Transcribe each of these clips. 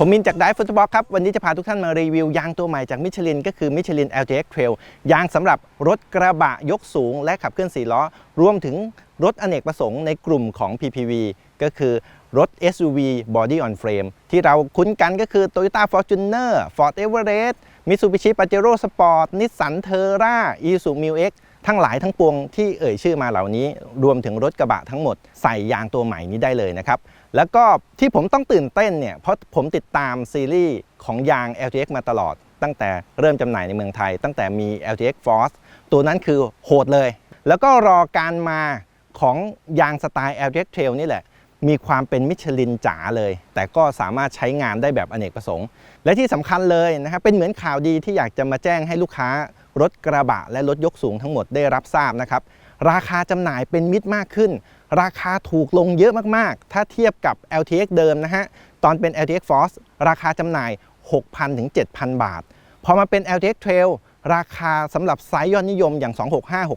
ผมมินจากไดฟุตบอลครับ วันนี้จะพาทุกท่านมารีวิวยางตัวใหม่จากมิชลินก็คือมิชลิน LTX Trail ยางสำหรับรถกระบะยกสูงและขับเคลื่อน4ล้อ รวมถึงรถอเนกประสงค์ในกลุ่มของ PPV ก็คือรถ SUV Body on Frame ที่เราคุ้นกันก็คือ Toyota Fortuner Ford Everest Mitsubishi Pajero Sport Nissan Terra Isuzu Mu X ทั้งหลายทั้งปวงที่เอ่ยชื่อมาเหล่านี้ รวมถึงรถกระบะทั้งหมดใส่ยางตัวใหม่นี้ได้เลยนะครับ แล้วก็ที่ผมต้องตื่นเต้นเนี่ยเพราะผมติดตามซีรีส์ของยาง LTX มาตลอด ตั้งแต่เริ่มจำหน่ายในเมืองไทย ตั้งแต่มี LTX Force ตัวนั้นคือโหดเลย แล้วก็รอการมาของยางสไตล์ LTX Trail นี่แหละ มีความเป็นมิชลินจ๋าเลย แต่ก็สามารถใช้งานได้แบบอเนกประสงค์ และที่สำคัญเลยนะครับเป็นเหมือนข่าวดีที่อยากจะมาแจ้งให้ลูกค้ารถกระบะและรถยกสูงทั้งหมดได้รับทราบนะครับราคาจำหน่ายเป็นมิตรมากขึ้น ราคาถูกลงเยอะมากๆ ถ้าเทียบกับ LTX เดิมนะฮะ ตอนเป็น LTX Force ราคาจำหน่าย 6,000 ถึง 7,000 บาท พอมาเป็น LTX Trail ราคาสำหรับไซส์ยอดนิยมอย่าง 265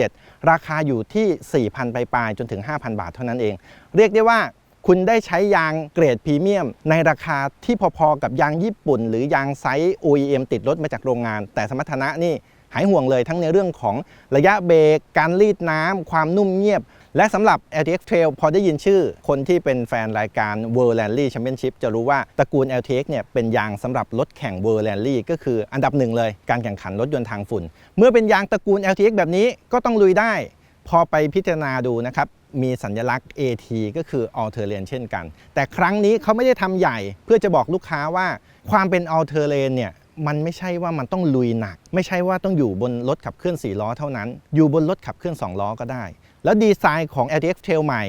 657 ราคาอยู่ที่ 4,000 ปลายๆ จนถึง 5,000 บาทเท่านั้นเอง เรียกได้ว่าคุณได้ใช้ยางเกรดพรีเมียม ในราคาที่พอๆ กับยางญี่ปุ่น หรือยางไซส์ OEM ติดรถมาจากโรงงาน แต่สมรรถนะนี่หายห่วงเลยทั้งในเรื่องของระยะเบรกการรีดน้ำความนุ่มเงียบ และสำหรับ LTX Trail พอได้ยินชื่อ คนที่เป็นแฟนรายการ World Rally Championship จะรู้ว่าตระกูล LTX เนี่ยเป็นยางสำหรับรถแข่ง World Rally ก็คืออันดับหนึ่งเลยการแข่งขันรถยนต์ทางฝุ่น เมื่อเป็นยางตระกูล LTX แบบนี้ก็ต้องลุยได้ พอไปพิจารณาดูนะครับมีสัญลักษณ์ AT ก็คือ All Terrain เช่นกัน แต่ครั้งนี้เขาไม่ได้ทำใหญ่ เพื่อจะบอกลูกค้าว่าความเป็น All Terrain เนี่ยมันไม่ใช่ว่ามันต้องลุยหนัก ไม่ใช่ว่าต้องอยู่บนรถขับเคลื่อน 4 ล้อเท่านั้น อยู่บนรถขับเคลื่อน 2 ล้อก็ได้ แล้วดีไซน์ของ LTX Trail ใหม่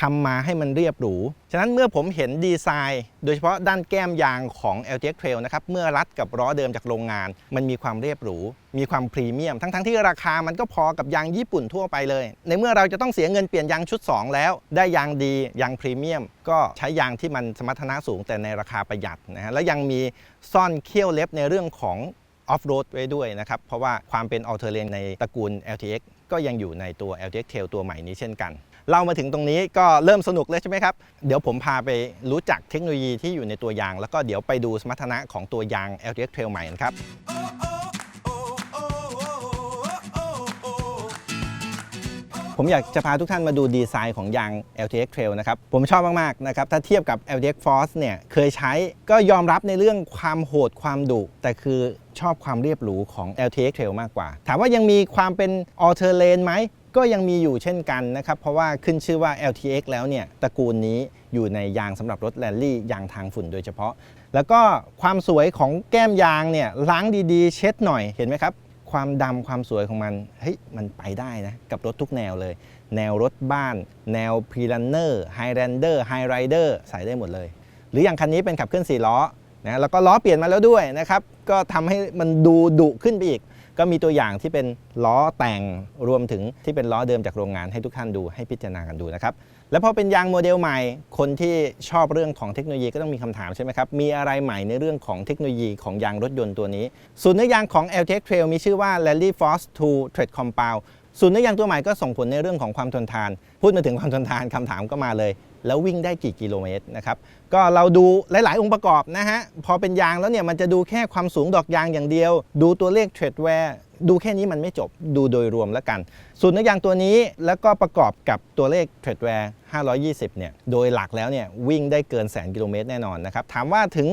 ทำมาให้มันเรียบหรู ฉะนั้นเมื่อผมเห็นดีไซน์ โดยเฉพาะด้านแก้มยางของ LTX Trail นะครับ เมื่อรัดกับล้อเดิมจากโรงงาน มันมีความเรียบหรู มีความพรีเมียม ทั้งๆทที่ราคามันก็พอกับยางญี่ปุ่นทั่วไปเลย ในเมื่อเราจะต้องเสียเงินเปลี่ยนยางชุด 2 แล้ว ได้ยางดี ยางพรีเมียม ก็ใช้ยางที่มันสมรรถนะสูงแต่ในราคาประหยัดนะฮะ แล้วยังมีซ่อนเขี้ยวเล็บในเรื่องของออฟโรดไว้ด้วยนะครับ เพราะว่าความเป็นอ l เทอร์เรนในตระกูล LTX ก็ยังอยู่ในตัว LTX Trail ตัวใหม่นี้เช่นกัน เรามาถึงตรงนี้ก็เริ่มสนุกเลยใช่ไหมครับ เดี๋ยวผมพาไปรู้จักเทคโนโลยีที่อยู่ในตัวยาง แล้วก็เดี๋ยวไปดูสมรรถนะของตัวยาง LTX Trail ใหม่กันครับ ผมอยากจะพาทุกท่านมาดูดีไซน์ของยาง LTX Trail นะครับ ผมชอบมาก ๆ นะครับ ถ้าเทียบกับ LTX Force เนี่ย เคยใช้ก็ยอมรับในเรื่องความโหดความดุ แต่คือชอบความเรียบหรูของ LTX Trail มากกว่า ถามว่ายังมีความเป็น All Terrain ไหมก็ยังมีอยู่เช่นกันนะครับ เพราะว่าขึ้นชื่อว่า LTX แล้วเนี่ยตระกูลนี้อยู่ในยางสำหรับรถแรลลี่ยางทางฝุ่นโดยเฉพาะ แล้วก็ความสวยของแก้มยางเนี่ยล้างดีๆ เช็ดหน่อยเห็นไหมครับ ความดำความสวยของมันเฮ้ยมันไปได้นะ กับรถทุกแนวเลย แนวรถบ้าน แนวพรีลันเนอร์ไฮแรนเดอร์ไฮไรเดอร์ใส่ได้หมดเลย หรืออย่างคันนี้เป็นขับเคลื่อน4ล้อนะแล้วก็ล้อเปลี่ยนมาแล้วด้วยนะครับ ก็ทำให้มันดูดุขึ้นไปอีก ก็มีตัวอย่างที่เป็นล้อแต่งรวมถึงที่เป็นล้อเดิมจากโรงงานให้ทุกท่านดูให้พิจารณากันดูนะครับ แล้วพอเป็นยางโมเดลใหม่ คนที่ชอบเรื่องของเทคโนโลยีก็ต้องมีคำถามใช่ไหมครับ มีอะไรใหม่ในเรื่องของเทคโนโลยีของยางรถยนต์ตัวนี้ ศูนย์เนื้อยางของ LTX Trail มีชื่อว่า Rally Force 2 Tread Compound ศูนย์เนื้อยางตัวใหม่ก็ส่งผลในเรื่องของความทนทาน พูดมาถึงความทนทานคำถามก็มาเลย แล้ววิ่งได้กี่กิโลเมตรนะครับก็เราดูหลาย ๆ องค์ประกอบนะฮะพอเป็นยางแล้วเนี่ยมันจะดูแค่ความสูงดอกยางอย่างเดียว ดูตัวเลขเทรดแวร์ดูแค่นี้มันไม่จบดูโดยรวมแล้วกันศูนย์เนื้อยางตัวนี้แล้วก็ประกอบกับตัวเลขเทรดแวร์520 เนี่ยโดยหลักแล้วเนี่ยวิ่งได้เกินแสนกิโลเมตรแน่นอนนะครับถามว่าถึง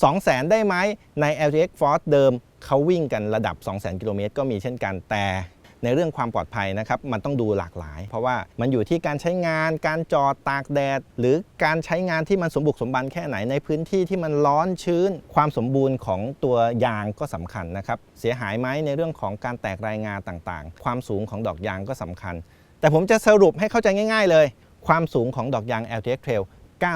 200,000 ได้ไหมใน LTX Force เดิมเขาวิ่งกันระดับ 200,000 กิโลเมตรก็มีเช่นกันแต่ ในเรื่องความปลอดภัยนะครับมันต้องดูหลากหลาย เพราะว่ามันอยู่ที่การใช้งาน การจอดตากแดด หรือการใช้งานที่มันสมบุกสมบันแค่ไหนในพื้นที่ที่มันร้อนชื้น ความสมบูรณ์ของตัวยางก็สำคัญนะครับเสียหายไหมในเรื่องของการแตกรายงานต่างๆ ความสูงของดอกยางก็สำคัญ แต่ผมจะสรุปให้เข้าใจง่าย ๆ เลย ความสูงของดอกยาง LTX Trail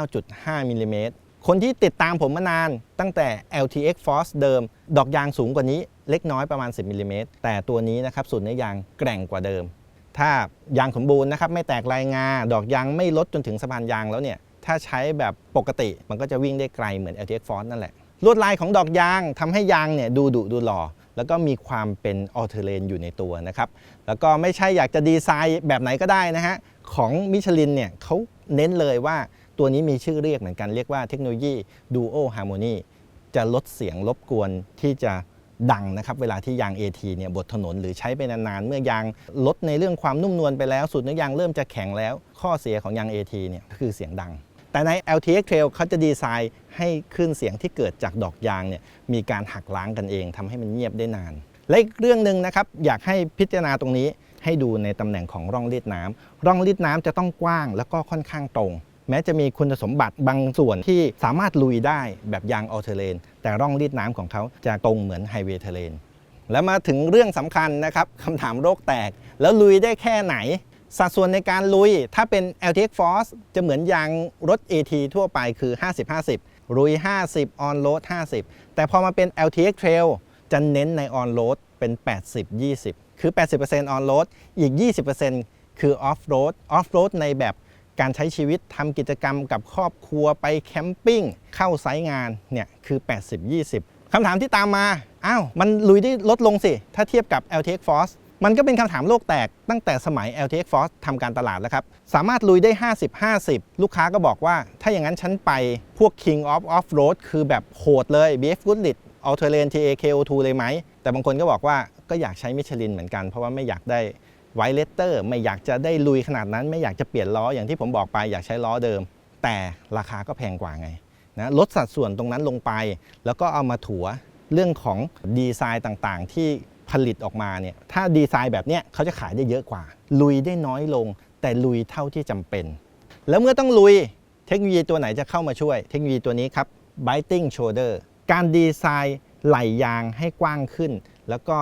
9.5มิลลิเมตรคนที่ติดตามผมมานานตั้งแต่ LTX Force เดิม ดอกยางสูงกว่านี้ เล็กน้อยประมาณ 10มิลลิเมตรแต่ตัวนี้นะครับสูตรเนื้อยางแกร่งกว่าเดิม ถ้ายางสมบูรณ์นะครับไม่แตกลายงา ดอกยางไม่ลดจนถึงสะพานยางแล้วเนี่ยถ้าใช้แบบปกติมันก็จะวิ่งได้ไกลเหมือน LTX Force นั่นแหละ ลวดลายของดอกยางทำให้ยางเนี่ยดูดุดูหล่อ แล้วก็มีความเป็นออเทเรนอยู่ในตัวนะครับ แล้วก็ไม่ใช่อยากจะดีไซน์แบบไหนก็ได้นะฮะ ของมิชลินเนี่ยเขาเน้นเลยว่าตตัวนี้มีชื่อเรียกเหมือนกันเรียกว่าเทคโนโลยี Duo Harmony จะลดเสียงรบกวนที่จะ ดังนะครับเวลาที่ยาง AT เนี่ยบดถนนหรือใช้ไปนานๆ เมื่อยางลดในเรื่องความนุ่มนวลไปแล้วสูตรเนื้อยางเริ่มจะแข็งแล้ว ข้อเสียของยาง AT เนี่ยคือเสียงดัง แต่ใน LTX Trail เขาจะดีไซน์ให้คลื่นเสียงที่เกิดจากดอกยางเนี่ยมีการหักล้างกันเองทำให้มันเงียบได้นาน และอีกเรื่องหนึ่งนะครับอยากให้พิจารณาตรงนี้ให้ดูในตำแหน่งของร่องรีดน้ำร่องรีดน้ำจะต้องกว้างแล้วก็ค่อนข้างตรง แม้จะมีคุณสมบัติบางส่วนที่สามารถลุยได้แบบยางออเทเลน แต่ร่องรีดน้ำของเขาจะตรงเหมือนไฮเวย์เทเลนแล้วมาถึงเรื่องสำคัญนะครับคำถามโรคแตก แล้วลุยได้แค่ไหน สัดส่วนในการลุย ถ้าเป็น LTX Force จะเหมือนยางรถ AT ทั่วไปคือ 50-50 ลุย 50 on road 50 แต่พอมาเป็น LTX Trail จะเน้นใน on road เป็น 80-20 คือ 80% on road อีก 20%คือ off road off road ในแบบ การใช้ชีวิตทำกิจกรรมกับครอบครัวไปแคมปิ้งเข้าไซต์งานเนี่ยคือ 80-20 คำถามที่ตามมา อ้าว มันลุยได้ลดลงสิ ถ้าเทียบกับ LTX Force มันก็เป็นคำถามโลกแตกตั้งแต่สมัย LTX Force ทำการตลาดแล้วครับ สามารถลุยได้ 50-50 ลูกค้าก็บอกว่า ถ้าอย่างนั้นฉันไปพวก King of Off Road คือแบบโหดเลย BF Goodrich All Terrain TA KO2 เลยไหม แต่บางคนก็บอกว่าก็อยากใช้มิชลินเหมือนกันเพราะว่าไม่อยากได้ ไวเลตเตอร์ไม่อยากจะได้ลุยขนาดนั้น ไม่อยากจะเปลี่ยนล้ออย่างที่ผมบอกไปอยากใช้ล้อเดิม แต่ราคาก็แพงกว่าไงนะลดสัดส่วนตรงนั้นลงไป แล้วก็เอามาถัวเรื่องของดีไซน์ต่างๆ ที่ผลิตออกมาเนี่ยถ้าดีไซน์แบบเนี้ยเขาจะขายได้เยอะกว่า ลุยได้น้อยลง แต่ลุยเท่าที่จำเป็น แล้วเมื่อต้องลุยเทคโนโลยีตัวไหนจะเข้ามาช่วย เทคโนโลยีตัวนี้ครับ biting shoulder การดีไซน์ไหล่ยางให้กว้างขึ้น แล้วก็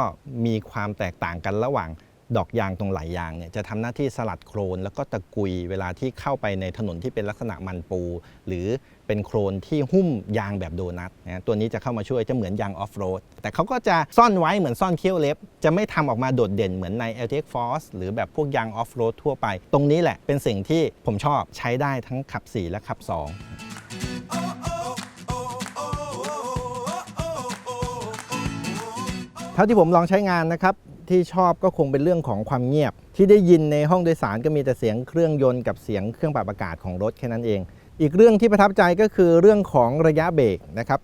มีความแตกต่างกันระหว่าง ดอกยางตรงไหลยางเนี่ยจะทำหน้าที่สลัดโครน แล้วก็ตะกุยเวลาที่เข้าไปในถนนที่เป็นลักษณะมันปู หรือเป็นโครนที่หุ้มยางแบบโดนัทนะตัวนี้จะเข้ามาช่วยจะเหมือนยางออฟโรดแต่เขาก็จะซ่อนไว้เหมือนซ่อนเขี้ยวเล็บ จะไม่ทำออกมาโดดเด่นเหมือนใน LTX Force หรือแบบพวกยางออฟโรดทั่วไป ตรงนี้แหละเป็นสิ่งที่ผมชอบใช้ได้ทั้งขับ 4 และขับ2เท่าที่ผมลองใช้งานนะครับ ที่ชอบก็คงเป็นเรื่องของความเงียบ ที่ได้ยินในห้องโดยสารก็มีแต่เสียงเครื่องยนต์กับเสียงเครื่องปรับอากาศของรถแค่นั้นเอง อีกเรื่องที่ประทับใจก็คือเรื่องของระยะเบรกนะครับ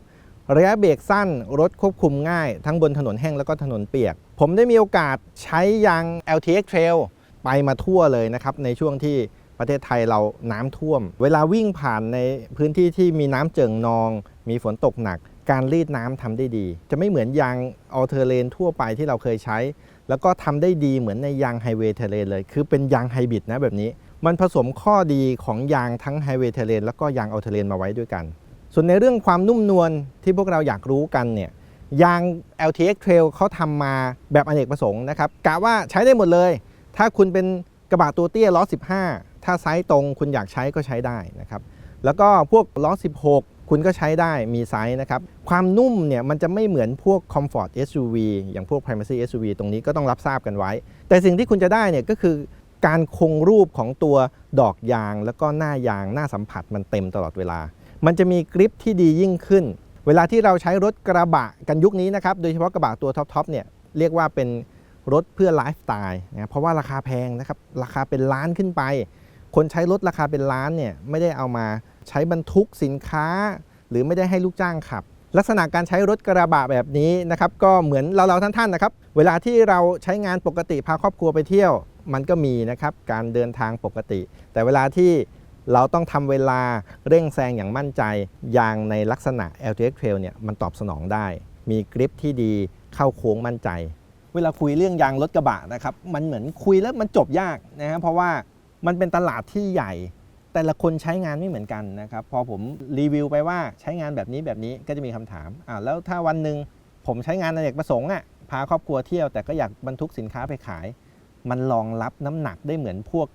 ระยะเบรกสั้นรถควบคุมง่าย ทั้งบนถนนแห้งแล้วก็ถนนเปียก ผมได้มีโอกาสใช้ยาง LTX Trail ไปมาทั่วเลยนะครับ ในช่วงที่ประเทศไทยเราน้ำท่วม เวลาวิ่งผ่านในพื้นที่ที่มีน้ำเจิ่งนอง มีฝนตกหนัก การรีดน้ำทำได้ดี จะไม่เหมือนยางออเทเลนทั่วไปที่เราเคยใช้ แล้วก็ทำได้ดีเหมือนในยางไฮเวย์เทเลนเลย คือเป็นยางไฮบริดนะแบบนี้ มันผสมข้อดีของยางทั้งไฮเวย์เทเลนแล้วก็ยางออเทเลนมาไว้ด้วยกัน ส่วนในเรื่องความนุ่มนวลที่พวกเราอยากรู้กันเนี่ยยาง LTX Trail เขาทำมาแบบอเนกประสงค์นะครับกะว่าใช้ได้หมดเลย ถ้าคุณเป็นกระบะตัวเตี้ยล้อ 15 ถ้าไซส์ตรงคุณอยากใช้ก็ใช้ได้นะครับ แล้วก็พวกล้อ 16 คุณก็ใช้ได้มีไซส์นะครับ ความนุ่มเนี่ยมันจะไม่เหมือนพวก Comfort SUV อย่างพวก Primacy SUV ตรงนี้ก็ต้องรับทราบกันไว้ แต่สิ่งที่คุณจะได้เนี่ยก็คือการคงรูปของตัวดอกยาง แล้วก็หน้ายางหน้าสัมผัสมันเต็มตลอดเวลา มันจะมีกริปที่ดียิ่งขึ้น เวลาที่เราใช้รถกระบะกันยุคนี้นะครับ โดยเฉพาะกระบะตัวท็อปๆเนี่ยเรียกว่าเป็นรถเพื่อไลฟ์สไตล์นะเพราะว่าราคาแพงนะครับ ราคาเป็นล้านขึ้นไป คนใช้รถราคาเป็นล้านเนี่ยไม่ได้เอามา ใช้บรรทุกสินค้า หรือไม่ได้ให้ลูกจ้างขับ ลักษณะการใช้รถกระบะแบบนี้นะครับก็เหมือนเราๆท่านๆนะครับเวลาที่เราใช้งานปกติพาครอบครัวไปเที่ยว มันก็มีนะครับการเดินทางปกติ แต่เวลาที่เราต้องทำเวลาเร่งแซงอย่างมั่นใจ ยางในลักษณะ LTX Trail เนี่ยมันตอบสนองได้ มีกริปที่ดีเข้าโค้งมั่นใจ เวลาคุยเรื่องยางรถกระบะนะครับ มันเหมือนคุยแล้วมันจบยากนะฮะเพราะว่ามันเป็นตลาดที่ใหญ่ แต่ละคนใช้งานไม่เหมือนกันนะครับ พอผมรีวิวไปว่าใช้งานแบบนี้แบบนี้ก็จะมีคำถามอ่าแล้วถ้าวันหนึ่งผมใช้งานอเนกประสงค์อะพาครอบครัวเที่ยวแต่ก็อยากบรรทุกสินค้าไปขาย มันรองรับน้ำหนักได้เหมือนพวก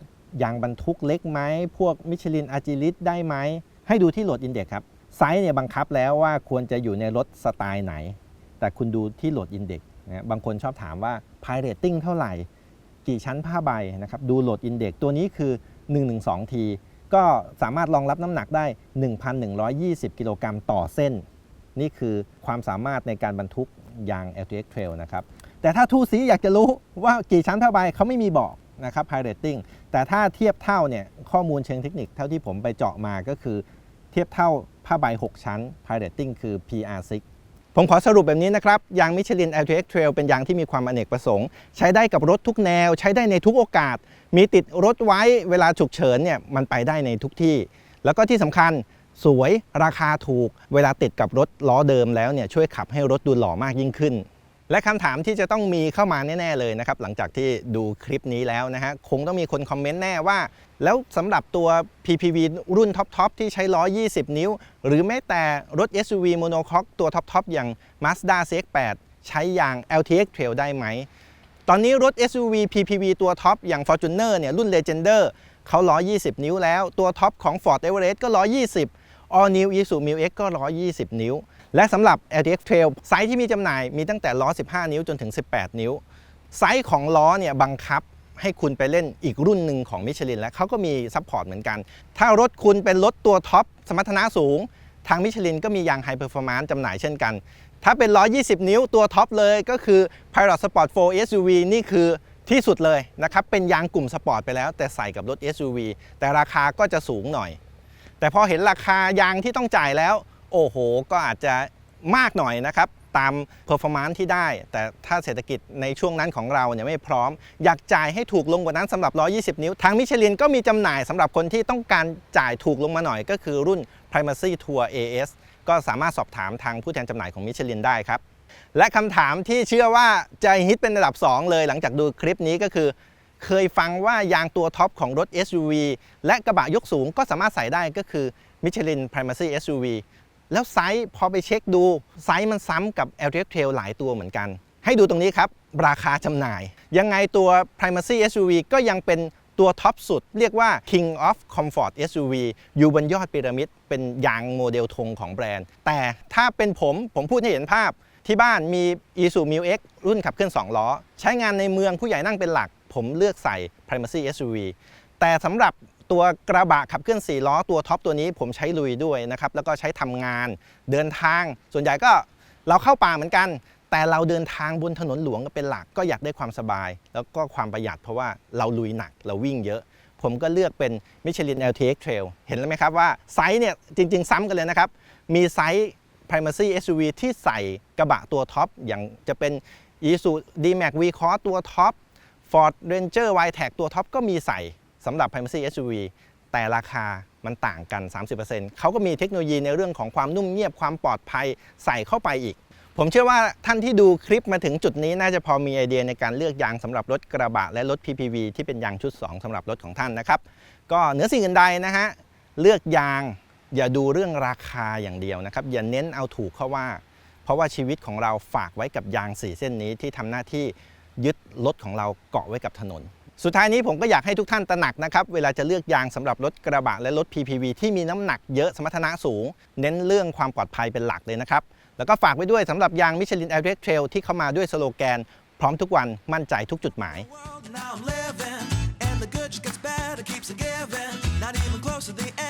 ยางบรรทุกเล็กไหมพวกมิชลินอาจิลิสได้ไหมให้ดูที่โหลดอินเด็กครับไซส์เนี่ยบังคับแล้วว่าควรจะอยู่ในรถสไตล์ไหน แต่คุณดูที่โหลดอินเด็กนะบางคนชอบถามว่า p i r a t i n g เท่าไหร่ กี่ชั้นผ้าใบนะครับดูโหลดอินเด็กตัวนี้คือ 112ที ก็สามารถรองรับน้ำหนักได้ 1,120 กิโลกรัมต่อเส้น นี่คือความสามารถในการบรรทุกยาง LTX Trail นะครับแต่ถ้าทูสีอยากจะรู้ว่ากี่ชั้นผ้าใบเขาไม่มีบอกนะครับ Pirating แต่ถ้าเทียบเท่าเนี่ยข้อมูลเชิงเทคนิคเท่าที่ผมไปเจาะมาก็คือเทียบเท่าผ้าใบ 6 ชั้น Pirating คือ PR6 ผมขอสรุปแบบนี้นะครับ ยางมิชลิน LTX Trail เป็นยางที่มีความอเนกประสงค์ ใช้ได้กับรถทุกแนว ใช้ได้ในทุกโอกาส มีติดรถไว้เวลาฉุกเฉินเนี่ยมันไปได้ในทุกที่ แล้วก็ที่สำคัญสวยราคาถูก เวลาติดกับรถล้อเดิมแล้วเนี่ยช่วยขับให้รถดูหล่อมากยิ่งขึ้น และคำถามที่จะต้องมีเข้ามาแน่ ๆ เลยนะครับ หลังจากที่ดูคลิปนี้แล้วนะฮะคงต้องมีคนคอมเมนต์แน่ว่า แล้วสำหรับตัว PPV รุ่นท็อป ๆ ที่ใช้ล้อ 20 นิ้ว หรือแม้แต่รถ SUV m o n o c o q ตัวท็อป ๆ อย่าง Mazda CX-8 ใช้ยาง LTX Trail ได้ไหม ตอนนี้รถ SUV PPV ตัวท็อปอย่าง Fortuner เนี่ยรุ่น Legender เขาล้อ 20 นิ้วแล้วตัวท็อปของ Ford Everest ก็ล้อ 20 All New Isuzu Mu X ก็ล้อ20 นิ้ว และสำหรับ LTX Trail ไซส์ที่มีจำหน่ายมีตั้งแต่ล้อ 15 นิ้วจนถึง 18 นิ้ว ไซส์ของล้อเนี่ยบังคับให้คุณไปเล่นอีกรุ่นหนึ่งของมิชลินแล้วเขาก็มีซัพพอร์ตเหมือนกัน ถ้ารถคุณเป็นรถตัวท็อปสมรรถนะสูง ทางมิชลินก็มียางไฮเปอร์ฟอร์มานซ์จำหน่ายเช่นกัน ถ้าเป็น120 นิ้วตัวท็อปเลยก็คือ Pilot Sport 4 SUV นี่คือที่สุดเลยนะครับ เป็นยางกลุ่มสปอร์ตไปแล้ว แต่ใส่กับรถ SUV แต่ราคาก็จะสูงหน่อย แต่พอเห็นราคายางที่ต้องจ่ายแล้ว โอ้โห ก็อาจจะมากหน่อยนะครับตาม performance ที่ได้ แต่ถ้าเศรษฐกิจในช่วงนั้นของเราเนี่ยไม่พร้อม อยากจ่ายให้ถูกลงกว่านั้นสำหรับ 120 นิ้ว ทางมิชลินก็มีจำหน่ายสำหรับคนที่ต้องการจ่ายถูกลงมาหน่อย ก็คือรุ่น Primacy Tour AS ก็สามารถสอบถามทางผู้แทนจำหน่ายของมิชลินได้ครับ และคำถามที่เชื่อว่าจะฮิตเป็นระดับ 2 เลยหลังจากดูคลิปนี้ก็คือ เคยฟังว่ายางตัวท็อปของรถ SUV และกระบะยกสูงก็สามารถใส่ได้ก็คือ Michelin Primacy SUV แล้วไซส์พอไปเช็คดูไซส์มันซ้ำกับ LTX Trail หลายตัวเหมือนกัน ให้ดูตรงนี้ครับ ราคาจำหน่าย ยังไงตัว Primacy SUV ก็ยังเป็นตัวท็อปสุด เรียกว่า King of Comfort SUV อยู่บนยอดพีระมิด เป็นยางโมเดลธงของแบรนด์ แต่ถ้าเป็นผมผมพูดให้เห็นภาพ ที่บ้านมี Isuzu Mu X รุ่นขับเคลื่อน2ล้อ ใช้งานในเมืองผู้ใหญ่นั่งเป็นหลัก ผมเลือกใส่ Primacy SUV แต่สำหรับ ตัวกระบะขับเคลื่อน4ล้อตัวท็อปตัวนี้ผมใช้ลุยด้วยนะครับแล้วก็ใช้ทำงานเดินทาง ส่วนใหญ่ก็เราเข้าป่าเหมือนกัน แต่เราเดินทางบนถนนหลวงเป็นหลักก็อยากได้ความสบาย แล้วก็ความประหยัดเพราะว่าเราลุยหนักเราวิ่งเยอะ ผมก็เลือกเป็น Michelin LTX Trail เห็นแล้วไหมครับว่าไซส์เนี่ยจริง ๆ ซ้ำกันเลยนะครับ มีไซส์ Primacy SUV ที่ใส่กระบะตัวท็อปอย่างจะเป็น Isuzu D-Max V-Cross ตัวท็อป Ford Ranger Y-Tech ตัวท็อปก็มีใส่ สำหรับ Primacy SUV แต่ราคามันต่างกัน 30%เขาก็มีเทคโนโลยีในเรื่องของความนุ่มเงียบความปลอดภัยใส่เข้าไปอีก ผมเชื่อว่าท่านที่ดูคลิปมาถึงจุดนี้น่าจะพอมีไอเดียในการเลือกยางสำหรับรถกระบะและรถ PPV ที่เป็นยางชุด 2สำหรับรถของท่านนะครับ ก็เหนือสิ่งอื่นใดนะฮะเลือกยางอย่าดูเรื่องราคาอย่างเดียวนะครับ อย่าเน้นเอาถูกเข้าว่า เพราะว่าชีวิตของเราฝากไว้กับยางสี่เส้นนี้ที่ทำหน้าที่ยึดรถของเราเกาะไว้กับถนน สุดท้ายนี้ผมก็อยากให้ทุกท่านตระหนักนะครับ เวลาจะเลือกยางสำหรับรถกระบะและรถ PPV ที่มีน้ำหนักเยอะสมรรถนะสูง เน้นเรื่องความปลอดภัยเป็นหลักเลยนะครับ แล้วก็ฝากไว้ด้วยสำหรับยาง Michelin LTX Trail ที่เข้ามาด้วยสโลแกน พร้อมทุกวันมั่นใจทุกจุดหมาย Not even close to the